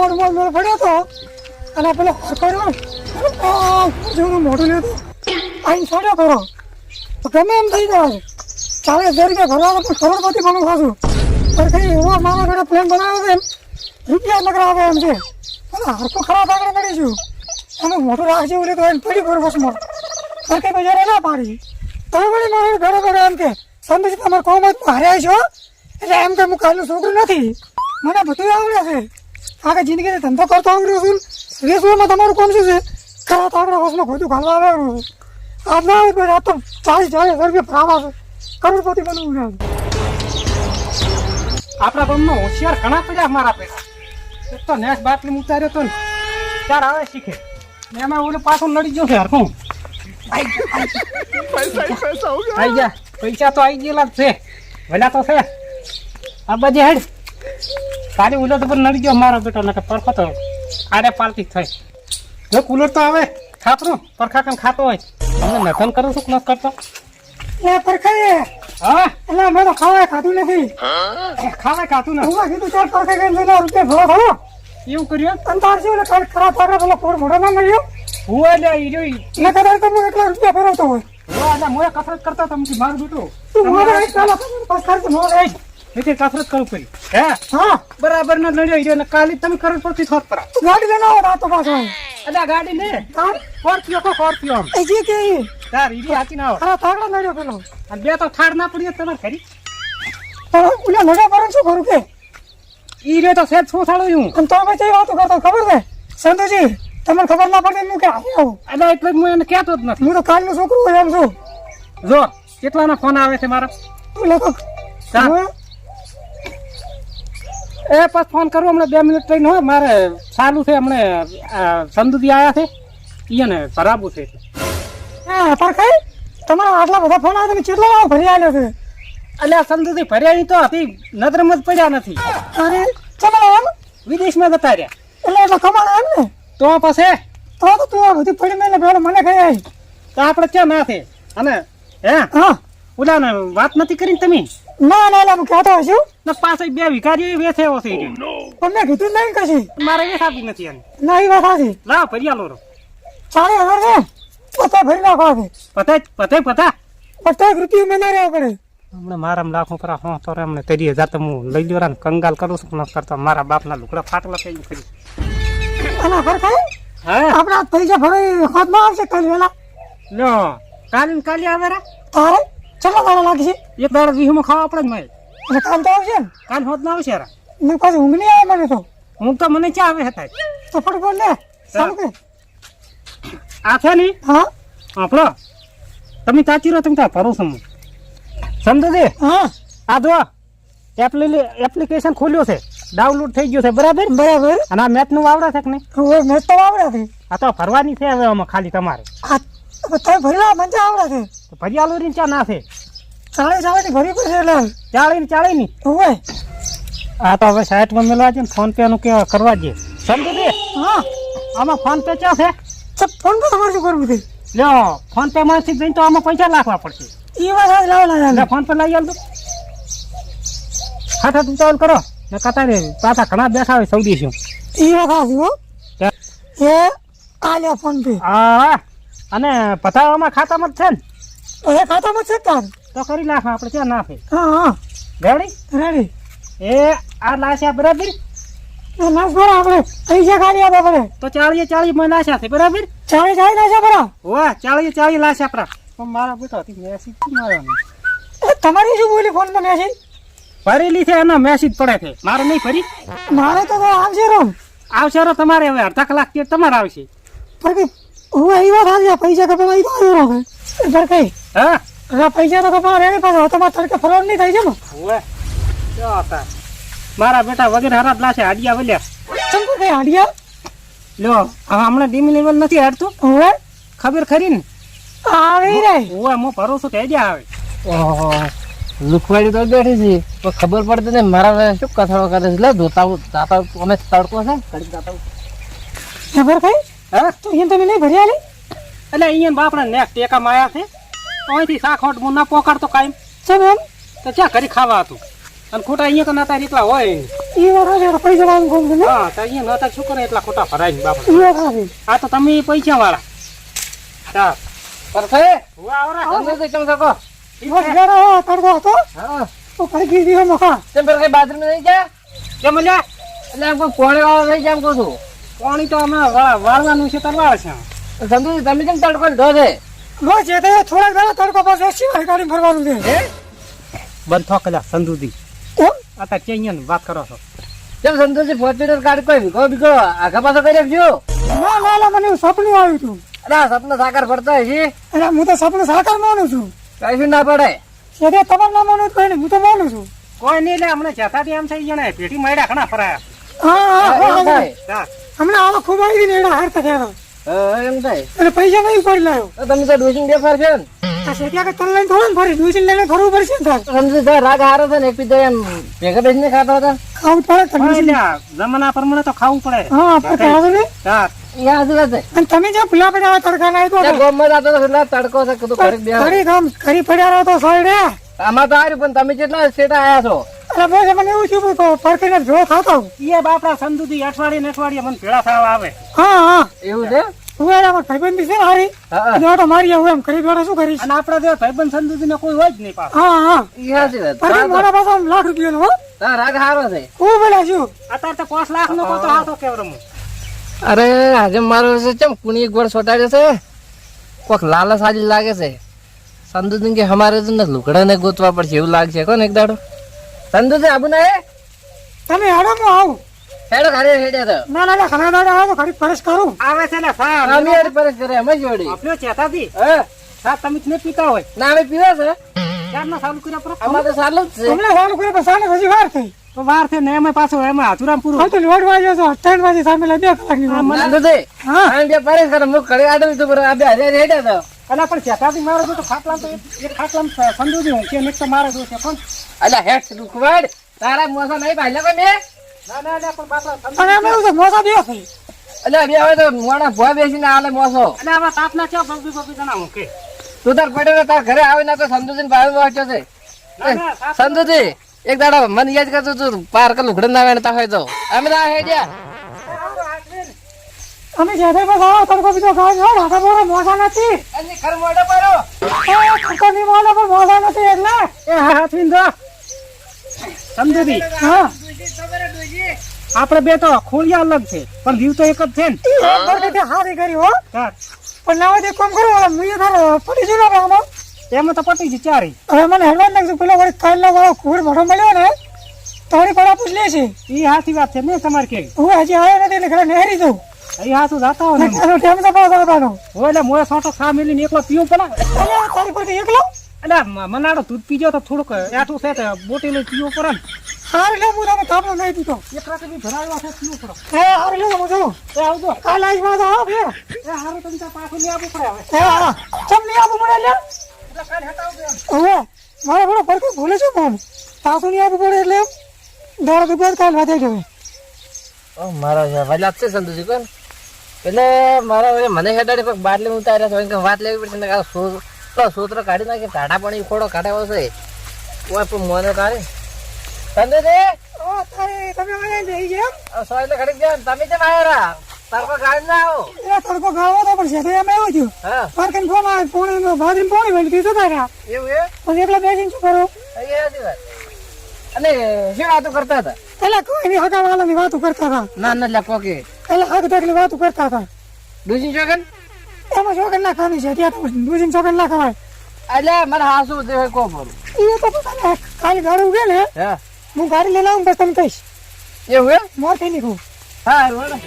Mode mode mode પડ્યો તો અને પેલો કર્યો જેવું મોઢું લેતો આઈને છોડ્યો ખરો. તો ગમે એમ થઈ જાય. ચાલીસ હજાર રૂપિયા ભરવા તો કરોડપતિ બનવું ખાશું પણ કઈ એવો મારા ઘરે પ્લેન બનાવ્યો છે એમ. રૂપિયા આવે એમ છે. અને હરખું ખરાબ આગળ કરીશું અને મોટું રાખ જેવું તો એને પડી ખરું બસમાં પણ કઈ બજારે ના પાડી. તમે વળી મારે ઘરે ઘરે એમ કે સમજી તમારે કોમ જ હાર્યા છો એટલે એમ કે હું કાલનું છોકરું નથી. મને બધું આવડે છે. આખા જિંદગી ધંધો કરતો આવડ્યો છું વેસવામાં તમારું કોમ શું છે? ખરા તાગડા હોસમાં ખોટું ઘાલવા આવ્યું છે. આજ ના આવે આ તો ચાલીસ ચાલીસ હજાર રૂપિયા ભરાવા છે. કરોડપતિ બનવું છે આપણા ગામમાં હોશિયાર ઘણા પડ્યા મારા પેલા એક તો નેસ બાટલી ઉતાર્યો તો ને ચાર આવે શીખે. ને એમાં ઓલું પાછું નડી ગયું છે હરખું પૈસા તો આવી ગયેલા જ છે. ભલા તો છે. આ બધી હેડ. તારી ઉલો તો પણ નડી ગયો મારો બેટો ને પરખો તો આડે પાલતી થઈ. જો કુલર તો આવે ખાતરું પરખા કેમ ખાતો હોય? અમને નથન કરું છું કે કરતો? એ પરખાય. હા? એટલે મેં તો ખાવાય ખાધું નથી. ખાવા ખાતું નથી. હું કીધું ચાલ કઈ લઈને રૂપિયા ભરો ભરો. એવું કર્યું? તાર છે એટલે કાલ ખરા તાગડા પેલો કોર મોડો ના મળ્યો? હું એટલે ઈ રહ્યો ઈ. ને કદાચ તમે એટલા રૂપિયા ફેરવતો હોય. હું એટલે મોએ કસરત કરતા તમે મારું બેટું? તું મોઢો એક ચાલો. પાસ મોઢો એક એટલે કસરત કરું કરી હે? હા. બરાબર ના ઈ રહ્યો ને કાલે. તમે કરો પડતી થોત પર. ગાડી લેનો રાતો પાછો. અલા ગાડી ને તાર? સ્કોર્પિયો કો સ્કોર્પિયો. આમ એ જે કે. તાર ઈ હાચી ના ખરા તાગડા નડ્યો પેલો. અને બે તો થાડ ના પડી તમાર ખરી તો ઉલા લડા પર શું કરું કે? રહ્યો તો સેજ શું થાળો હું અને તો પછી વાતો કરતો ખબર છે? સંતુજી તમને ખબર ના પડે હું કે આવી? આવું એટલે હું એને કહેતો જ નથી. હું તો કાલનો છોકરો એમ છું. જો કેટલાના ફોન આવે છે મારા? તું લોકો ચાલ. એ પાછ ફોન કરું હમણાં બે મિનિટ ટ્રેન હોય મારે સારું છે હમણે આ આવ્યા છે. ઈ ને ભરાવું છે. હા પણ કઈ તમારા આટલા બધા ફોન આવ્યા તમે કેટલો ભરી આવ્યો છે? એટલે આ ફર્યા તો હતી નજરમાં જ પડ્યા નથી. અરે ચલો એમ? વિદેશમાં જતા રહ્યા. એટલે એટલે કમાણો એમ ને? તો પછી? તો તો તું આ બધી પડી મેલે પેલો મને કહી આવી તો આપણે ક્યાં ના છે? અને હે? હા. ઓલા વાત નથી કરી ને તમે? ના ના એટલે હું કહેતો હશું ને પાછળ બે છે. ઈ રહ્યો. પણ મેં કીધું નહીં કશી. મારે વેચાતી નથી એને ના એ વાત સાચી લાવ ભર્યા લો ચાલે હજાર છે. પચાસ ભરી નાખો છે પતા પતે પતા. પચાસ રૂપિયા મેં ના રહ્યા પડે. હમણે મારા લાખો ઉપર હા તો એમને હજાર તો હું લઈ લ્યો ને કંગાલ કરું છું ન કરતો મારા બાપના લુકડા ફાટલા થઈ કરી અને પરખાઈ હા? આપણા પૈસા ભરાઈ હાથમાં આવશે કાલ વેલા. લ્યો કાલ ને કાલે આવે રે. તારે? ચલો તારે લાગશે. એક દાડો વીહમાં ખાવા આપણે જ મારે. એટલે કાલ તો આવશે ને? કાલ હોત ના આવશે રા પાછી ઊંઘ નહીં આવે મને તો. હું તો મને ચા આવે હતા તો ફટફટ લે. ચાલુ આ છે ને? હા. આપણો? તમે તાચી રહો તમે ત્યાં ભરોસો હું સમજો દે હા. આ જો એપ્લિકેશન ખોલ્યો છે. ડાઉનલોડ થઈ ગયો છે. બરાબર? બરાબર. અને આ મેચનું વાવડા છે કે નહીં? મેથ તો વાવડા છે. આ તો ફરવાની છે હવે આમાં ખાલી તમારે. આ તમે ભરેલા મને આવડે છે. ભરિયાલો ની ચા ના છે? ચાલે ચાલે ની ભરી પડશે એટલે. ચાળી ની ચાળી ની હોય આ તો હવે સાઈડમાં મેળવા છે ને ફોન પે નું કેવા કરવા જે સમજી દે હા. આમાં ફોન પે ક્યાં છે? ફોન પે તમારે શું કરવું છે? લ્યો ફોન પે માંથી જઈને તો આમાં પૈસા નાખવા પડશે. એ વાત લાવો લાવો ફોન પે લઈ આલ હાથ ઉતાવળ કરો. ને કતારે પાછા ઘણા બેઠા હોય સૌદી શું એ વાત હો એ આ લ્યો ફોન પે. હા અને પતાવામાં ખાતામાં જ છે ને? હવે ખાતામાં છે તાર. તો કરી નાખ આપણે ત્યાં નાખે હા હા. રેડી રેડી એ આ લાશ્યા બરાબર? એ નાસ ભરા આપણે. પૈસા ખાલી આપે પડે તો ચાળીએ ચાળી માં લાસ્યા છે બરાબર? ચાલી ચાલી નાશે ભરા. વાહ ચાળીએ ચાળી લાશ્યા આપણા પણ મારા બેટા હતી મેસેજ મારા એ તમારી શું બોલી ફોનમાં મેસેજ ભરેલી છે એના મેસેજ પડે છે. મારે નહીં ફરી? મારે તો આવશે રોમ. આવશે રો તમારે હવે અડધા કલાક કે તમારે આવશે. હું એ વાત આવી પૈસા કપાવા એ તો આવ્યો હવે. પર કઈ? હા? આ પૈસા તો કપાવા રેડી તો તમારે તડકે ફરવાનું નહીં થાય છે ને ઓએ જો હતા મારા બેટા વગેરે હરાત લાશે હાડિયા વલ્યા. ચંપુ કઈ હાડિયા? લ્યો હવે હમણાં ડીમી લેવલ નથી હાડતું ઓએ ખબર ખરી ને? આવી રે ઓએ હું ભરોસો થઈ ગયા આવે ઓહો લુખવાડી તો બેઠી છે. પણ ખબર પડતી ને મારા શું કથાળો કરે છે? લે જોતા દાતા અમે તડકો છે કડી દાતા ખબર કઈ હા? તો અહીંયા તમે નહીં ભર્યા લે? એટલે અહીંયા બાપડા નેક ટેકા માયા છે. અહીંથી સાખોટ મુના પોકાર તો કાયમ. ચમ એમ? તો ક્યાં કરી ખાવા હતું? અને ખોટા અહીંયા તો નતા એટલા હોય. એ હાચી, પૈસા વાળું છે ને? હા તો અહીંયા નતા શું કરે એટલા ખોટા ભરાય ને બાપા. આ તો તમે પૈસા વાળા. હા. પરફે વાહ, આવરા. સંદુજી ચમ શકો. ઘરે હતો. હા. તો પડી ગઈ મકા તેમ પર કઈ બાથરૂમ નહીં કેમ લ્યા? એટલે આમ કોઈ કોણે વાળો નહીં જામ કહું છું. પાણી તો અમે વા- વાળવાનું છે તરવાર છે. સંદુજી તમે કેમ તડકો લીધો છે? લો છે તે થોડાક દાડા તડકો પાસે સિવાય ગાડી ફરવાનું છે. હે? બંધ થો કલા કેમ અત્યારે કે અહીંયા વાત કરો છો. કેમ સંતોષજી ફોર્ચ્યુનર ગાડી કોઈ વિકો વિકો આખા પાછો કરી આપજો? ના ના ના મને સપનું આવ્યું હતું. અરે સપનું સાકાર પડતા છે? અને હું તો સપનું સાકાર માનું છું. કઈ ના પડે? તે તમારે ના માનું કોઈ હું તો માનું છું. કોઈ નહીં એટલે અમને જતા એમ થઈ જણાય પેટી મળ્યા ઘણા ફરાયા. હા, હા હા. હમણાં આવા ખૂબ આવી ને એડા હારતા થયા. એમ થાય. અને પૈસા નહીં પડી લાવ્યો તમે તો ડોસિંગ બેફાર છે ને. આ શેઠિયા કે તન લઈને થોડું ફરી ડુસી લઈને ફરવું પડશે ને સમજી તો રાગ હારો છે ને એક પીધો એમ ભેગા બેસીને ખાતા હતા. ખાવું પડે તમે જમાના પ્રમાણે તો ખાવું પડે. હા પણ ખાવું ને હા. એ હાજર છે અને તમે જે ભૂલા પડ્યા તડકા ના ત્યાં ગોમમાં જતો એટલે તડકો છે કીધું ઘડીક બેહો. ઘડી ગામ ઘડી પડ્યા તો સાઈડે આમાં તો હાર્યું પણ તમે કેટલા સેટા આયા છો અરે બસ મને એવું થયું કે પરખીને જો ખાતો એ બાપડા સંધુજી અઠવાડિયે ને અઠવાડિયે મને ભેળા થવા આવે. હા હા. એવું છે? હું એના પર ભાઈબંધી છે હારી? હા, હા. એટલે ઓટો મારી આવું એમ કરી દોડે શું કરીશ? અને આપડા જે ભાઈબંધ સંધુજી ને કોઈ હોય જ નહીં પાછું. હા હા. ઈ હાચી વાત. અરે મારા પાસે લાખ રૂપિયાનો હો. તારો રાગ હારો છે. હું બોલ્યા છું? અત્યારે તો પાંચ લાખ નો તો હાથો કેવરમ અરે આજે મારો છે ચમ કુણી એક વાર સોટાડ્યો છે? કોક લાલચ આજે લાગે છે. સંદુજી કે અમારે તો ને ને ગોતવા પડશે એવું લાગશે. કોને એક દાડો? સંદુજી આબુ ને હે? તમે હેડો હું આવું. હેડો ઘરે હેડ્યા તો. ના ના ના ઘણા દાડા આવે તો ઘડી ફરજ કરું. આવે છે ને સા અમે હેડ પરસ કરે અમે જોડી આપણો ચેતાથી? હા? સા તમે જ પીતા હોય. ના અમે પીવે છે. ચાર ના ચાલુ કર્યા પર? અમારે તો જ છે. હમણાં સારું કરે પણ સાને હજી વાર થઈ. તો વાર છે ને એમાં પાછું એમાં હાથુરામ પૂરું હાલ તો વાગ્યો છો ત્રણ વાગે સામે લે બે કલાકની વાર. સંદુજી હા. બે પરસ કરે મુખ કડે આડું તો પર આ બે હજાર હેડ્યા તો. અને પણ ચેતાથી મારો જો તો ખાટલામ તો એક- ખાટલામ સંજોજી હું કે એક તો મારે જો છે પણ અલ્યા હેડ દુખવાડ. તારા મોસા નહીં ભાઈ લોકો મે? ના ના ના પણ બાપા એમ એવું છે મોસા બે થઈ અલ્યા બે હવે તો મોણા ભોય બેસીને આલે મોસો. એટલે આમાં તાપના ચા બબી બબી જણાવું કે તું તાર પડે ને તાર ઘરે આવે ના તો સંજોજી ને ભાઈ વાંચ્યો છે ના ના સંતુજી એક દાડા મને યાદ કરતો તું પાર કર લુગડે ના વેણતા હોય તો. અમે તો આ હેડ્યા જે જેઠે બસ આવો તડકો બીજો ખાવ છો ઢાકા બોરા મોસા નથી. અને ખર મોડે પરો એ તડકો ની મોડે પણ મોસા નથી એટલે એ હાથ હા સમજો દી? હા. આપણે બે તો ખોલિયા અલગ છે પણ જીવ તો એક જ છે ને. હારી કરી હો. પણ ના હોય કોમ કરો મુઈએ તારે પડી જજો આમાં. એમાં તો પટી જ ચારી. હવે મને હેડવાન નાખજો પેલો વળી કાલનો વાળો કુર મોઢો મળ્યો ને તો વળી પડા પૂછ લે છે. એ હાથી વાત છે ને તમારે કે હું હજી આવ્યો નથી એટલે ઘરે નહેરી જઉં એ હાથું જાતા હોય ને. ટેમ તો પાસ આવવાનો હોય એટલે મોએ છોટો ખા મેલીને એકલો પીવો પેલા. અરે તારી પાસે એકલો? એટલે મનાડો દૂધ પીજો તો થોડુંક આઠું છે તો બોટી લઈ પીવો પડે ને. હાર લે હું તમે તાપનો નહીં પીતો. એક રાતે બી ભરાયો છે પીવો પડે. હે હાર લે હું જાઉં. એ આવજો. કાલ આવીશમાં આવ ફેર. એ હારું તમે ત્યાં પાછું લઈ આવવું પડે હવે. હા ચમ નહીં આપવું પડે લે? એટલે કાલ હટાવજો એમ. હવે મારે થોડો ફરક ભૂલે છું ફોન પાછું નહીં આપવું પડે એટલે દોડ દુબાર કાલ વાતે જવે ઓ મારો છે વલ્લા છે સંતુજી કોણ? એટલે મારા મને હેડાડી પણ બાટલી ઉતાર્યા તો કે વાત લેવી પડશે. ને સો સૂત્ર કાઢી નાખે. ટાઢા પાણી ખોડો કાઢ્યો છે. ઓય પણ મોને કાઢે. સંતુજી ઓ તારે તમે મને જઈ ગયા આ સો એટલે ઘડીક જાય તમે ગાડી ના આવો. એ તડકો ગાળવો તો પડશે તો એમ છું હા. પાર્કિંગ ફોન આવે પોણી બાજરી પોણી વળી કીધું તારા. એવું એ પછી એકલા બેસીને શું કરું? અને શું વાતો કરતા હતા? એટલે કોઈ નહીં હગા વાળાની વાતો કરતા હતા. ના ના કે એટલે હગ તકલી વાતો કરતા હતા. દૂજી ચોકન એમાં ચોકન ના ખાવી છે ત્યાં તો દૂધીને ચોકન ના ખવાય. એટલે મને હાસુ તે કો બોલું એ તો પોતાને કાલે ગાડી ઉગે ને હા? હું ગાડી લઈને આવું બસ તમે કહીશ. એવું એ મોર થઈ નીકળું. હા હા.